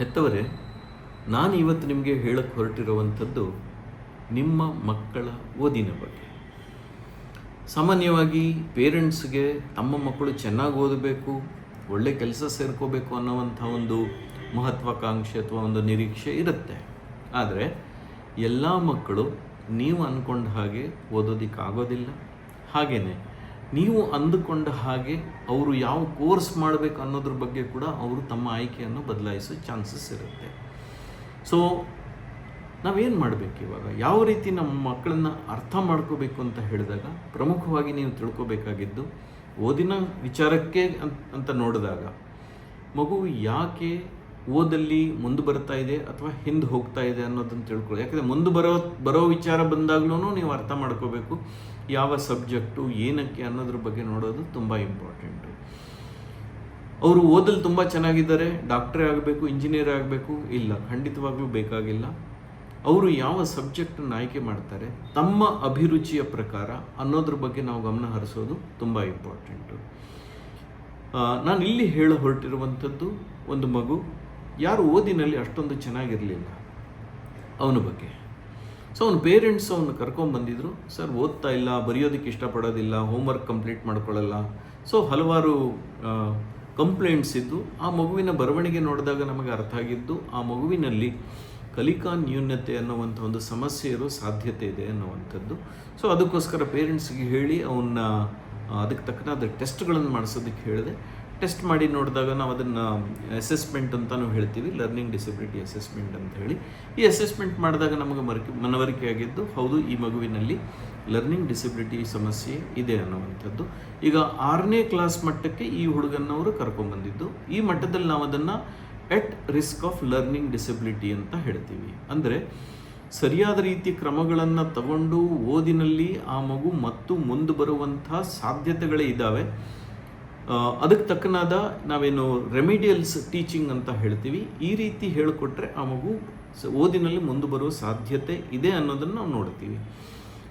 ಹೆತ್ತವರೇ, ನಾನು ಇವತ್ತು ನಿಮಗೆ ಹೇಳಕ್ಕೆ ಹೊರಟಿರುವಂಥದ್ದು ನಿಮ್ಮ ಮಕ್ಕಳ ಓದಿನ ಬಗ್ಗೆ. ಸಾಮಾನ್ಯವಾಗಿ ಪೇರೆಂಟ್ಸ್ಗೆ ತಮ್ಮ ಮಕ್ಕಳು ಚೆನ್ನಾಗಿ ಓದಬೇಕು, ಒಳ್ಳೆ ಕೆಲಸ ಸೇರ್ಕೋಬೇಕು ಅನ್ನೋವಂಥ ಒಂದು ಮಹತ್ವಾಕಾಂಕ್ಷೆ ಅಥವಾ ಒಂದು ನಿರೀಕ್ಷೆ ಇರುತ್ತೆ. ಆದರೆ ಎಲ್ಲ ಮಕ್ಕಳು ನೀವು ಅಂದ್ಕೊಂಡ ಹಾಗೆ ಓದೋದಕ್ಕಾಗೋದಿಲ್ಲ. ಹಾಗೆಯೇ ನೀವು ಅಂದುಕೊಂಡ ಹಾಗೆ ಅವರು ಯಾವ ಕೋರ್ಸ್ ಮಾಡಬೇಕು ಅನ್ನೋದ್ರ ಬಗ್ಗೆ ಕೂಡ ಅವರು ತಮ್ಮ ಆಯ್ಕೆಯನ್ನು ಬದಲಾಯಿಸೋ ಚಾನ್ಸಸ್ ಇರುತ್ತೆ. ಸೊ ನಾವೇನು ಮಾಡಬೇಕು ಇವಾಗ? ಯಾವ ರೀತಿ ನಮ್ಮ ಮಕ್ಕಳನ್ನು ಅರ್ಥ ಮಾಡ್ಕೋಬೇಕು ಅಂತ ಹೇಳಿದಾಗ, ಪ್ರಮುಖವಾಗಿ ನೀವು ತಿಳ್ಕೊಬೇಕಾಗಿದ್ದು, ಓದಿನ ವಿಚಾರಕ್ಕೆ ಅಂತ ನೋಡಿದಾಗ ಮಗು ಯಾಕೆ ಓದಲ್ಲಿ ಮುಂದೆ ಬರ್ತಾ ಇದೆ ಅಥವಾ ಹಿಂದೆ ಹೋಗ್ತಾ ಇದೆ ಅನ್ನೋದನ್ನು ತಿಳ್ಕೊಳ್ಳಿ. ಯಾಕಂದರೆ ಮುಂದೆ ಬರೋ ಬರೋ ವಿಚಾರ ಬಂದಾಗ್ಲೂ ನೀವು ಅರ್ಥ ಮಾಡ್ಕೋಬೇಕು ಯಾವ ಸಬ್ಜೆಕ್ಟು ಏನಕ್ಕೆ ಅನ್ನೋದ್ರ ಬಗ್ಗೆ ನೋಡೋದು ತುಂಬ ಇಂಪಾರ್ಟೆಂಟು ಅವರು ಓದಲ್ಲಿ ತುಂಬ ಚೆನ್ನಾಗಿದ್ದಾರೆ, ಡಾಕ್ಟ್ರೇ ಆಗಬೇಕು, ಇಂಜಿನಿಯರ್ ಆಗಬೇಕು, ಇಲ್ಲ, ಖಂಡಿತವಾಗ್ಲೂ ಬೇಕಾಗಿಲ್ಲ. ಅವರು ಯಾವ ಸಬ್ಜೆಕ್ಟನ್ನು ಆಯ್ಕೆ ಮಾಡ್ತಾರೆ, ತಮ್ಮ ಅಭಿರುಚಿಯ ಪ್ರಕಾರ ಅನ್ನೋದ್ರ ಬಗ್ಗೆ ನಾವು ಗಮನ ಹರಿಸೋದು ತುಂಬ ಇಂಪಾರ್ಟೆಂಟು ನಾನು ಇಲ್ಲಿ ಹೇಳ ಹೊರಟಿರುವಂಥದ್ದು ಒಂದು ಮಗು ಯಾರು ಓದಿನಲ್ಲಿ ಅಷ್ಟೊಂದು ಚೆನ್ನಾಗಿರಲಿಲ್ಲ ಅವನ ಬಗ್ಗೆ. ಸೊ ಅವನ ಪೇರೆಂಟ್ಸ್ ಅವನು ಕರ್ಕೊಂಬಂದಿದ್ರು ಸರ್ ಓದ್ತಾ ಇಲ್ಲ, ಬರೆಯೋದಕ್ಕೆ ಇಷ್ಟಪಡೋದಿಲ್ಲ ಹೋಮ್ವರ್ಕ್ ಕಂಪ್ಲೀಟ್ ಮಾಡ್ಕೊಳ್ಳಲ್ಲ. ಸೊ ಹಲವಾರು ಕಂಪ್ಲೇಂಟ್ಸ್ ಇದ್ದು, ಆ ಮಗುವಿನ ಬರವಣಿಗೆ ನೋಡಿದಾಗ ನಮಗೆ ಅರ್ಥ ಆಗಿದ್ದು, ಆ ಮಗುವಿನಲ್ಲಿ ಕಲಿಕಾ ನ್ಯೂನ್ಯತೆ ಅನ್ನುವಂಥ ಒಂದು ಸಮಸ್ಯೆ ಇರೋ ಸಾಧ್ಯತೆ ಇದೆ ಅನ್ನುವಂಥದ್ದು. ಸೊ ಅದಕ್ಕೋಸ್ಕರ ಪೇರೆಂಟ್ಸ್ಗೆ ಹೇಳಿ ಅವನ್ನ ಅದಕ್ಕೆ ತಕ್ಕನಾದ ಟೆಸ್ಟ್ಗಳನ್ನು ಮಾಡಿಸೋದಕ್ಕೆ ಹೇಳಿದೆ. ಟೆಸ್ಟ್ ಮಾಡಿ ನೋಡಿದಾಗ ನಾವು ಅದನ್ನು ಅಸೆಸ್ಮೆಂಟ್ ಅಂತಲೂ ಹೇಳ್ತೀವಿ ಲರ್ನಿಂಗ್ ಡಿಸಬಿಲಿಟಿ ಅಸೆಸ್ಮೆಂಟ್ ಅಂತ ಹೇಳಿ. ಈ ಅಸೆಸ್ಮೆಂಟ್ ಮಾಡಿದಾಗ ನಮಗೆ ಮರಕೆ ಮನವರಿಕೆ ಆಗಿದ್ದು ಹೌದು, ಈ ಮಗುವಿನಲ್ಲಿ ಲರ್ನಿಂಗ್ ಡಿಸಬಿಲಿಟಿ ಸಮಸ್ಯೆ ಇದೆ ಅನ್ನುವಂಥದ್ದು. ಈಗ ಆರನೇ ಕ್ಲಾಸ್ ಮಟ್ಟಕ್ಕೆ ಈ ಹುಡುಗನವರು ಕರ್ಕೊಂಡ್ಬಂದಿದ್ದು ಈ ಮಟ್ಟದಲ್ಲಿ ನಾವು ಅದನ್ನು at risk of learning disability ಅಂತ ಹೇಳ್ತೀವಿ. ಅಂದರೆ ಸರಿಯಾದ ರೀತಿ ಕ್ರಮಗಳನ್ನು ತಗೊಂಡು ಓದಿನಲ್ಲಿ ಆ ಮಗು ಮತ್ತು ಮುಂದೆ ಬರುವಂಥ ಸಾಧ್ಯತೆಗಳೇ ಇದ್ದಾವೆ. ಅದಕ್ಕೆ ತಕ್ಕನಾದ ನಾವೇನು ರೆಮಿಡಿಯಲ್ಸ್ ಟೀಚಿಂಗ್ ಅಂತ ಹೇಳ್ತೀವಿ. ಈ ರೀತಿ ಹೇಳಿಕೊಟ್ರೆ ಆ ಮಗು ಓದಿನಲ್ಲಿ ಮುಂದೆ ಬರುವ ಸಾಧ್ಯತೆ ಇದೆ ಅನ್ನೋದನ್ನು ನಾವು ನೋಡ್ತೀವಿ.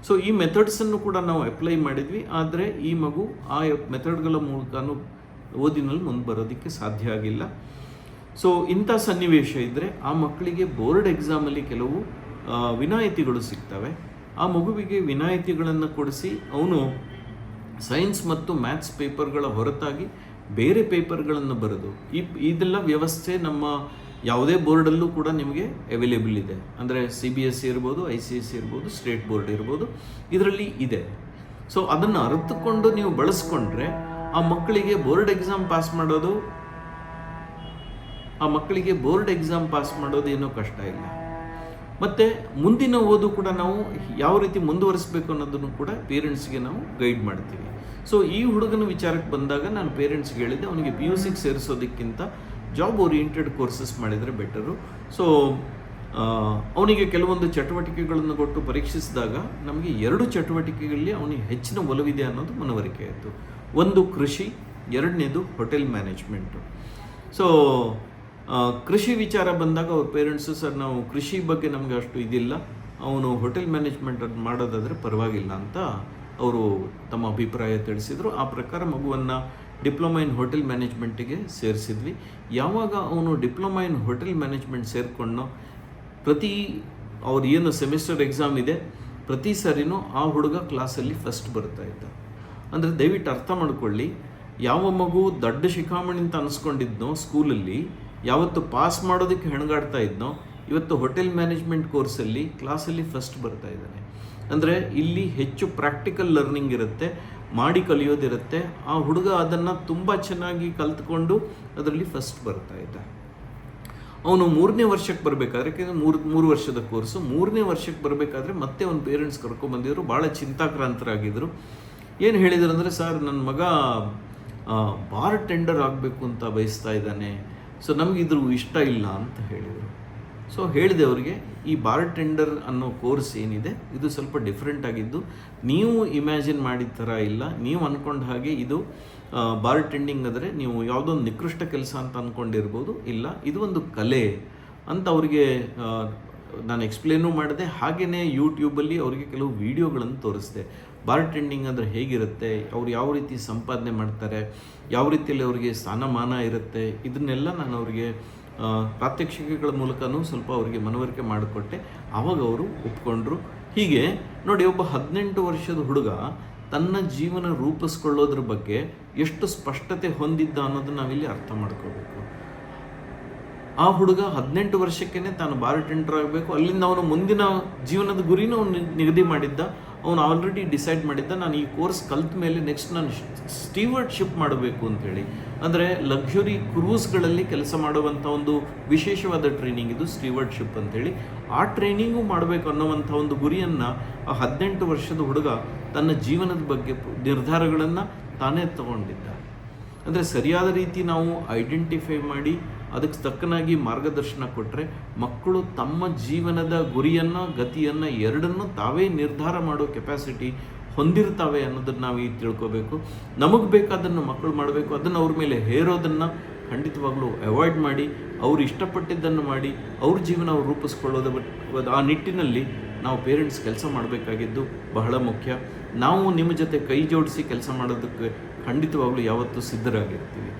ಸೊ ಈ ಮೆಥಡ್ಸನ್ನು ಕೂಡ ನಾವು ಅಪ್ಲೈ ಮಾಡಿದ್ವಿ. ಆದರೆ ಈ ಮಗು ಆ ಮೆಥಡ್ಗಳ ಮೂಲಕನೂ ಓದಿನಲ್ಲಿ ಮುಂದೆ ಬರೋದಕ್ಕೆ ಸಾಧ್ಯ ಆಗಿಲ್ಲ. ಸೊ ಇಂಥ ಸನ್ನಿವೇಶ ಇದ್ದರೆ ಆ ಮಕ್ಕಳಿಗೆ ಬೋರ್ಡ್ ಎಕ್ಸಾಮಲ್ಲಿ ಕೆಲವು ವಿನಾಯಿತಿಗಳು ಸಿಗ್ತವೆ. ಆ ಮಗುವಿಗೆ ವಿನಾಯಿತಿಗಳನ್ನು ಕೊಡಿಸಿ ಅವನು ಸೈನ್ಸ್ ಮತ್ತು ಮ್ಯಾಥ್ಸ್ ಪೇಪರ್ಗಳ ಹೊರತಾಗಿ ಬೇರೆ ಪೇಪರ್ಗಳನ್ನು ಬರೆದು, ಈ ಇದೆಲ್ಲ ವ್ಯವಸ್ಥೆ ನಮ್ಮ ಯಾವುದೇ ಬೋರ್ಡಲ್ಲೂ ಕೂಡ ನಿಮಗೆ ಅವೈಲೇಬಲ್ ಇದೆ. ಅಂದರೆ ಸಿ ಬಿ ಎಸ್ ಸಿ ಇರ್ಬೋದು ಐ ಸಿ ಎಸ್ ಸಿ ಇರ್ಬೋದು ಸ್ಟೇಟ್ ಬೋರ್ಡ್ ಇರ್ಬೋದು, ಇದರಲ್ಲಿ ಇದೆ. ಸೊ ಅದನ್ನು ಅರಿತುಕೊಂಡು ನೀವು ಬಳಸ್ಕೊಂಡ್ರೆ ಆ ಮಕ್ಕಳಿಗೆ ಬೋರ್ಡ್ ಎಕ್ಸಾಮ್ ಪಾಸ್ ಮಾಡೋದು, ಆ ಮಕ್ಕಳಿಗೆ ಬೋರ್ಡ್ ಎಕ್ಸಾಮ್ ಪಾಸ್ ಮಾಡೋದು ಏನೂ ಕಷ್ಟ ಇಲ್ಲ. ಮತ್ತು ಮುಂದಿನ ಓದು ಕೂಡ ನಾವು ಯಾವ ರೀತಿ ಮುಂದುವರಿಸಬೇಕು ಅನ್ನೋದನ್ನು ಕೂಡ ಪೇರೆಂಟ್ಸ್ಗೆ ನಾವು ಗೈಡ್ ಮಾಡ್ತೀವಿ. ಸೊ ಈ ಹುಡುಗನ ವಿಚಾರಕ್ಕೆ ಬಂದಾಗ ನಾನು ಪೇರೆಂಟ್ಸ್ಗೆ ಹೇಳಿದ್ದೆ, ಅವನಿಗೆ ಪಿ ಯು ಸಿಗೆ ಸೇರಿಸೋದಕ್ಕಿಂತ ಜಾಬ್ ಓರಿಯೆಂಟೆಡ್ ಕೋರ್ಸಸ್ ಮಾಡಿದರೆ ಬೆಟರು ಸೊ ಅವನಿಗೆ ಕೆಲವೊಂದು ಚಟುವಟಿಕೆಗಳನ್ನು ಕೊಟ್ಟು ಪರೀಕ್ಷಿಸಿದಾಗ ನಮಗೆ ಎರಡು ಚಟುವಟಿಕೆಗಳಲ್ಲಿ ಅವನಿಗೆ ಹೆಚ್ಚಿನ ಒಲವಿದೆ ಅನ್ನೋದು ಮನವರಿಕೆ ಆಯಿತು. ಒಂದು ಕೃಷಿ, ಎರಡನೇದು ಹೋಟೆಲ್ ಮ್ಯಾನೇಜ್ಮೆಂಟು ಸೊ ಕೃಷಿ ವಿಚಾರ ಬಂದಾಗ ಅವ್ರ ಪೇರೆಂಟ್ಸು ಸರ್, ನಾವು ಕೃಷಿ ಬಗ್ಗೆ ನಮಗೆ ಅಷ್ಟು ಇದಿಲ್ಲ. ಅವನು ಹೋಟೆಲ್ ಮ್ಯಾನೇಜ್ಮೆಂಟ್ ಅದು ಮಾಡೋದಾದರೆ ಪರವಾಗಿಲ್ಲ ಅಂತ ಅವರು ತಮ್ಮ ಅಭಿಪ್ರಾಯ ತಿಳಿಸಿದರು. ಆ ಪ್ರಕಾರ ಮಗುವನ್ನು ಡಿಪ್ಲೊಮಾ ಇನ್ ಹೋಟೆಲ್ ಮ್ಯಾನೇಜ್ಮೆಂಟಿಗೆ ಸೇರಿಸಿದ್ವಿ. ಯಾವಾಗ ಅವನು ಡಿಪ್ಲೊಮಾ ಇನ್ ಹೋಟೆಲ್ ಮ್ಯಾನೇಜ್ಮೆಂಟ್ ಸೇರಿಕೊಂಡು ಪ್ರತಿ ಅವ್ರು ಏನು ಸೆಮಿಸ್ಟರ್ ಎಕ್ಸಾಮ್ ಇದೆ, ಪ್ರತಿ ಸಾರಿನೂ ಆ ಹುಡುಗ ಕ್ಲಾಸಲ್ಲಿ ಫಸ್ಟ್ ಬರ್ತಾ ಇದ್ದ. ಅಂದರೆ ದಯವಿಟ್ಟು ಅರ್ಥ ಮಾಡಿಕೊಳ್ಳಿ, ಯಾವ ಮಗು ದೊಡ್ಡ ಶಿಖಾಮಣಿ ಅಂತ ಅನಿಸ್ಕೊಂಡಿದ್ನೋ ಸ್ಕೂಲಲ್ಲಿ ಯಾವತ್ತು ಪಾಸ್ ಮಾಡೋದಕ್ಕೆ ಹೆಣಗಾಡ್ತಾ ಇದ್ನೋ, ಇವತ್ತು ಹೋಟೆಲ್ ಮ್ಯಾನೇಜ್ಮೆಂಟ್ ಕೋರ್ಸಲ್ಲಿ ಕ್ಲಾಸಲ್ಲಿ ಫಸ್ಟ್ ಬರ್ತಾ ಇದ್ದಾನೆ. ಅಂದರೆ ಇಲ್ಲಿ ಹೆಚ್ಚು ಪ್ರಾಕ್ಟಿಕಲ್ ಲರ್ನಿಂಗ್ ಇರುತ್ತೆ, ಮಾಡಿ ಕಲಿಯೋದಿರುತ್ತೆ, ಆ ಹುಡುಗ ಅದನ್ನು ತುಂಬ ಚೆನ್ನಾಗಿ ಕಲ್ತ್ಕೊಂಡು ಅದರಲ್ಲಿ ಫಸ್ಟ್ ಬರ್ತಾ ಇದ್ದ. ಅವನು ಮೂರನೇ ವರ್ಷಕ್ಕೆ ಬರಬೇಕಾದ್ರೆ ಮೂರು ಮೂರು ವರ್ಷದ ಕೋರ್ಸು ಮೂರನೇ ವರ್ಷಕ್ಕೆ ಬರಬೇಕಾದ್ರೆ ಮತ್ತೆ ಅವನ ಪೇರೆಂಟ್ಸ್ ಕರ್ಕೊಂಡ್ಬಂದಿದ್ರು ಭಾಳ ಚಿಂತಾಕ್ರಾಂತರಾಗಿದ್ದರು ಏನು ಹೇಳಿದ್ರು ಅಂದರೆ, ಸರ್ ನನ್ನ ಮಗ ಬಾರ್ ಟೆಂಡರ್ ಆಗಬೇಕು ಅಂತ ಬಯಸ್ತಾ ಇದ್ದಾನೆ. ಸೊ ನಮಗೆ ಇದ್ರ ಇಷ್ಟ ಇಲ್ಲ ಅಂತ ಹೇಳಿದರು. ಸೊ ಹೇಳಿದೆ ಅವರಿಗೆ, ಈ ಬಾರ್ ಟೆಂಡರ್ ಅನ್ನೋ ಕೋರ್ಸ್ ಏನಿದೆ, ಇದು ಸ್ವಲ್ಪ ಡಿಫ್ರೆಂಟ್ ಆಗಿದ್ದು, ನೀವು ಇಮ್ಯಾಜಿನ್ ಮಾಡಿದ ಥರ ಇಲ್ಲ, ನೀವು ಅಂದ್ಕೊಂಡ ಹಾಗೆ ಇದು ಬಾರ್ ಟೆಂಡಿಂಗ್ ಅಂದರೆ ನೀವು ಯಾವುದೋ ಒಂದು ನಿಕೃಷ್ಟ ಕೆಲಸ ಅಂತ ಅಂದ್ಕೊಂಡಿರ್ಬೋದು ಇಲ್ಲ, ಇದು ಒಂದು ಕಲೆ ಅಂತ ಅವರಿಗೆ ನಾನು ಎಕ್ಸ್ಪ್ಲೇನೂ ಮಾಡಿದೆ. ಹಾಗೆಯೇ ಯೂಟ್ಯೂಬಲ್ಲಿ ಅವರಿಗೆ ಕೆಲವು ವೀಡಿಯೋಗಳನ್ನು ತೋರಿಸಿದೆ. ಬಾರ್ ಟೆಂಡಿಂಗ್ ಅಂದರೆ ಹೇಗಿರುತ್ತೆ, ಅವ್ರು ಯಾವ ರೀತಿ ಸಂಪಾದನೆ ಮಾಡ್ತಾರೆ, ಯಾವ ರೀತಿಯಲ್ಲಿ ಅವರಿಗೆ ಸ್ಥಾನಮಾನ ಇರುತ್ತೆ, ಇದನ್ನೆಲ್ಲ ನಾನು ಅವರಿಗೆ ಪ್ರಾತ್ಯಕ್ಷಿಕೆಗಳ ಮೂಲಕನೂ ಸ್ವಲ್ಪ ಅವರಿಗೆ ಮನವರಿಕೆ ಮಾಡಿಕೊಟ್ಟೆ. ಆವಾಗ ಅವರು ಒಪ್ಕೊಂಡ್ರು. ಹೀಗೆ, ನೋಡಿ, ಒಬ್ಬ ಹದಿನೆಂಟು ವರ್ಷದ ಹುಡುಗ ತನ್ನ ಜೀವನ ರೂಪಿಸ್ಕೊಳ್ಳೋದ್ರ ಬಗ್ಗೆ ಎಷ್ಟು ಸ್ಪಷ್ಟತೆ ಹೊಂದಿದ್ದ ಅನ್ನೋದನ್ನ ನಾವಿಲ್ಲಿ ಅರ್ಥ ಮಾಡ್ಕೋಬೇಕು ಆ ಹುಡುಗ ಹದಿನೆಂಟು ವರ್ಷಕ್ಕೇ ತಾನು ಬಾರ್ ಟೆಂಡರ್ ಆಗಬೇಕು. ಅಲ್ಲಿಂದ ಅವನು ಮುಂದಿನ ಜೀವನದ ಗುರಿನ ಅವನು ನಿಗದಿ ಮಾಡಿದ್ದ. ಅವನು ಆಲ್ರೆಡಿ ಡಿಸೈಡ್ ಮಾಡಿದ್ದ, ನಾನು ಈ ಕೋರ್ಸ್ ಕಲ್ತ ಮೇಲೆ ನೆಕ್ಸ್ಟ್ ನಾನು ಸ್ಟೀವರ್ಡ್ಶಿಪ್ ಮಾಡಬೇಕು ಅಂತೇಳಿ ಅಂದರೆ ಲಕ್ಸುರಿ ಕ್ರೂಸ್ಗಳಲ್ಲಿ ಕೆಲಸ ಮಾಡುವಂಥ ಒಂದು ವಿಶೇಷವಾದ ಟ್ರೈನಿಂಗ್ ಇದು ಸ್ಟೀವರ್ಡ್ಶಿಪ್ ಅಂತೇಳಿ ಆ ಟ್ರೈನಿಂಗು ಮಾಡಬೇಕು ಅನ್ನೋವಂಥ ಒಂದು ಗುರಿಯನ್ನು ಆ ಹದಿನೆಂಟು ವರ್ಷದ ಹುಡುಗ ತನ್ನ ಜೀವನದ ಬಗ್ಗೆ ನಿರ್ಧಾರಗಳನ್ನು ತಾನೇ ತಗೊಂಡಿದ್ದ. ಅಂದರೆ ಸರಿಯಾದ ರೀತಿ ನಾವು ಐಡೆಂಟಿಫೈ ಮಾಡಿ ಅದಕ್ಕೆ ತಕ್ಕನಾಗಿ ಮಾರ್ಗದರ್ಶನ ಕೊಟ್ಟರೆ ಮಕ್ಕಳು ತಮ್ಮ ಜೀವನದ ಗುರಿಯನ್ನು, ಗತಿಯನ್ನು ಎರಡನ್ನು ತಾವೇ ನಿರ್ಧಾರ ಮಾಡೋ ಕೆಪಾಸಿಟಿ ಹೊಂದಿರ್ತಾವೆ ಅನ್ನೋದನ್ನು ನಾವು ಈಗ ತಿಳ್ಕೋಬೇಕು. ನಮಗೆ ಬೇಕಾದನ್ನು ಮಕ್ಕಳು ಮಾಡಬೇಕು. ಅದನ್ನು ಅವ್ರ ಮೇಲೆ ಹೇರೋದನ್ನು ಖಂಡಿತವಾಗ್ಲೂ ಅವಾಯ್ಡ್ ಮಾಡಿ, ಅವ್ರು ಇಷ್ಟಪಟ್ಟಿದ್ದನ್ನು ಮಾಡಿ, ಅವ್ರ ಜೀವನ ಅವ್ರು ರೂಪಿಸ್ಕೊಳ್ಳೋದ ಆ ನಿಟ್ಟಿನಲ್ಲಿ ನಾವು ಪೇರೆಂಟ್ಸ್ ಕೆಲಸ ಮಾಡಬೇಕಾಗಿದ್ದು ಬಹಳ ಮುಖ್ಯ. ನಾವು ನಿಮ್ಮ ಜೊತೆ ಕೈ ಜೋಡಿಸಿ ಕೆಲಸ ಮಾಡೋದಕ್ಕೆ ಖಂಡಿತವಾಗ್ಲೂ ಯಾವತ್ತೂ ಸಿದ್ಧರಾಗಿರ್ತೀವಿ.